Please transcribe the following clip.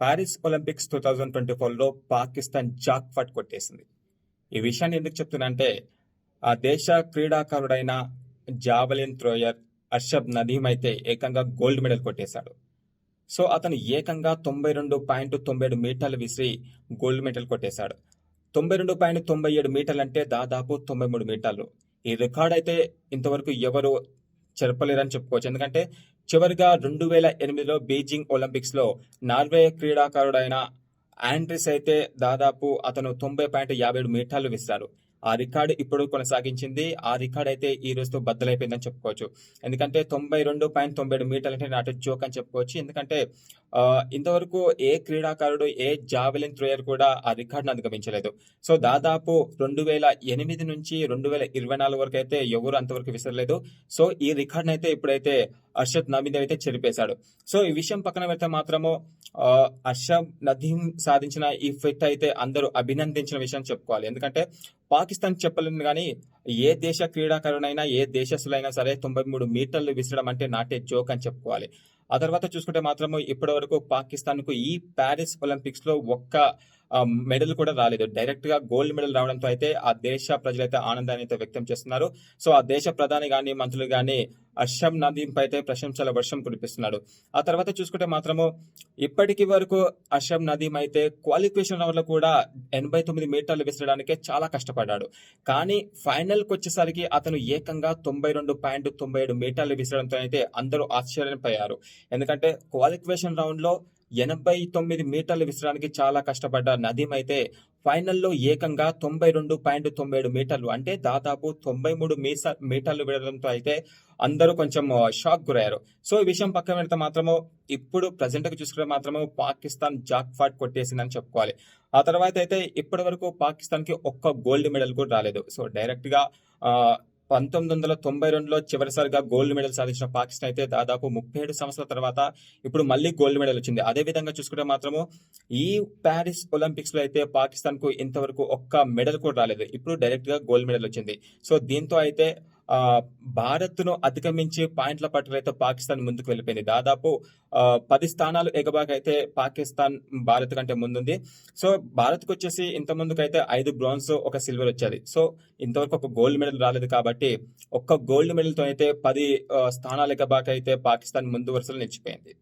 Paris Olympics two thousand twenty ఫోర్లో Pakistan Jack ఫట్ కొట్టేసింది. ఈ విషయాన్ని ఎందుకు చెప్తున్నంటే ఆ దేశ క్రీడాకారుడైన జావలిన్ థ్రోయర్ అర్షబ్ నదీమ్ అయితే ఏకంగా గోల్డ్ మెడల్ కొట్టేశాడు. సో అతను ఏకంగా తొంభై రెండు పాయింట్ తొంభై ఏడు మీటర్లు విసిరి గోల్డ్ మెడల్ కొట్టేశాడు. తొంభై రెండు పాయింట్ తొంభై ఏడు మీటర్లు అంటే దాదాపు తొంభై మూడు మీటర్లు. ఈ రికార్డ్ అయితే ఇంతవరకు ఎవరు జరపలేరని చెప్పుకోవచ్చు. ఎందుకంటే చివరిగా రెండు వేల ఎనిమిదిలో బీజింగ్ ఒలింపిక్స్లో నార్వే క్రీడాకారుడైన ఆండ్రిస్ అయితే దాదాపు అతను తొంభై పాయింట్ యాభై ఏడు మీటర్లు విసిరాడు ఆ రికార్డు ఇప్పుడు కొనసాగించింది. ఆ రికార్డ్ అయితే ఈ రోజుతో బద్దలైపోయిందని చెప్పుకోవచ్చు. ఎందుకంటే తొంభై రెండు పాయింట్ తొంభై ఏడు మీటర్లు అంటే నాట్ జోక్ అని చెప్పుకోవచ్చు. ఎందుకంటే ఇంతవరకు ఏ క్రీడాకారుడు ఏ జావెలిన్ థ్రోయర్ కూడా ఆ రికార్డును అధిగమించలేదు. సో దాదాపు రెండు వేల ఎనిమిది నుంచి రెండు వేల ఇరవై నాలుగు వరకు అయితే ఎవరు అంతవరకు విసరలేదు. సో ఈ రికార్డును అయితే ఇప్పుడైతే అర్షద్ నవీద్ అయితే చెరిపేశాడు. సో ఈ విషయం పక్కన పెడితే మాత్రము అర్షద్ నదీం సాధించిన ఈ ఫిట్ అయితే అందరూ అభినందించిన విషయం చెప్పుకోవాలి. ఎందుకంటే పాకిస్తాన్ చెప్పలేదు కానీ ఏ దేశ క్రీడాకారునైనా ఏ దేశస్తులైనా సరే తొంభై మూడు మీటర్లు విసరడం అంటే నాటే జోక్ అని చెప్పుకోవాలి. ఆ తర్వాత చూసుకుంటే మాత్రము ఇప్పటి వరకు పాకిస్తాన్కు ఈ ప్యారిస్ ఒలింపిక్స్లో ఒక్క మెడల్ కూడా రాలేదు. డైరెక్ట్గా గోల్డ్ మెడల్ రావడంతో అయితే ఆ దేశ ప్రజలైతే ఆనందాన్ని అయితే వ్యక్తం చేస్తున్నారు. సో ఆ దేశ ప్రధాని కానీ మంత్రులు కానీ అర్షం నదీంపై అయితే ప్రశంసల వర్షం కురిపిస్తున్నాడు. ఆ తర్వాత చూసుకుంటే మాత్రము ఇప్పటికి వరకు అషమ్ నదీం అయితే క్వాలిఫికేషన్ రౌండ్లో కూడా ఎనభై తొమ్మిది మీటర్లు విసరడానికే చాలా కష్టపడ్డాడు. కానీ ఫైనల్కి వచ్చేసరికి అతను ఏకంగా తొంభై రెండు పాయింట్ తొంభై ఏడు మీటర్లు విసరడంతో అయితే అందరూ ఆశ్చర్యపోయారు. ఎందుకంటే క్వాలిఫికేషన్ రౌండ్లో ఎనభై తొమ్మిది మీటర్లు విసరడానికి చాలా కష్టపడ్డ నదీమ్ అయితే ఫైనల్లో ఏకంగా తొంభై రెండు పాయింట్ తొంభై ఏడు మీటర్లు అంటే దాదాపు తొంభై మూడు మీస మీటర్లు విడడంతో అయితే అందరూ కొంచెం షాక్ గురయ్యారు. సో ఈ విషయం పక్కన పెడితే మాత్రము ఇప్పుడు ప్రజెంట్గా చూసుకుంటే మాత్రము పాకిస్తాన్ జాక్ ఫాట్ కొట్టేసిందని చెప్పుకోవాలి. ఆ తర్వాత అయితే ఇప్పటి వరకు పాకిస్తాన్కి ఒక్క గోల్డ్ మెడల్ కూడా రాలేదు. సో డైరెక్ట్గా పంతొమ్మిది వందల తొంభై రెండులో చివరిసారిగా గోల్డ్ మెడల్ సాధించిన పాకిస్తాన్ అయితే దాదాపు ముప్పై ఏడు సంవత్సరాల తర్వాత ఇప్పుడు మళ్ళీ గోల్డ్ మెడల్ వచ్చింది. అదే విధంగా చూసుకుంటే మాత్రము ఈ ప్యారిస్ ఒలింపిక్స్లో అయితే పాకిస్తాన్కు ఇంతవరకు ఒక్క మెడల్ కూడా రాలేదు. ఇప్పుడు డైరెక్ట్గా గోల్డ్ మెడల్ వచ్చింది. సో దీంతో అయితే భారత్ను భారత్ను అధిగమించి పాయింట్ల పట్టులో అయితే పాకిస్తాన్ ముందుకు వెళ్ళిపోయింది. దాదాపు పది స్థానాలు ఎగబాకైతే పాకిస్తాన్ భారత్ కంటే ముందుంది. సో భారత్కు వచ్చేసి ఇంత ముందుకైతే ఐదు బ్రాంజ్ ఒక సిల్వర్ వచ్చేది. సో ఇంతవరకు ఒక గోల్డ్ మెడల్ రాలేదు కాబట్టి ఒక్క గోల్డ్ మెడల్తో అయితే పది స్థానాలు ఎగబాకైతే పాకిస్తాన్ ముందు వరుసలో నిలిచిపోయింది.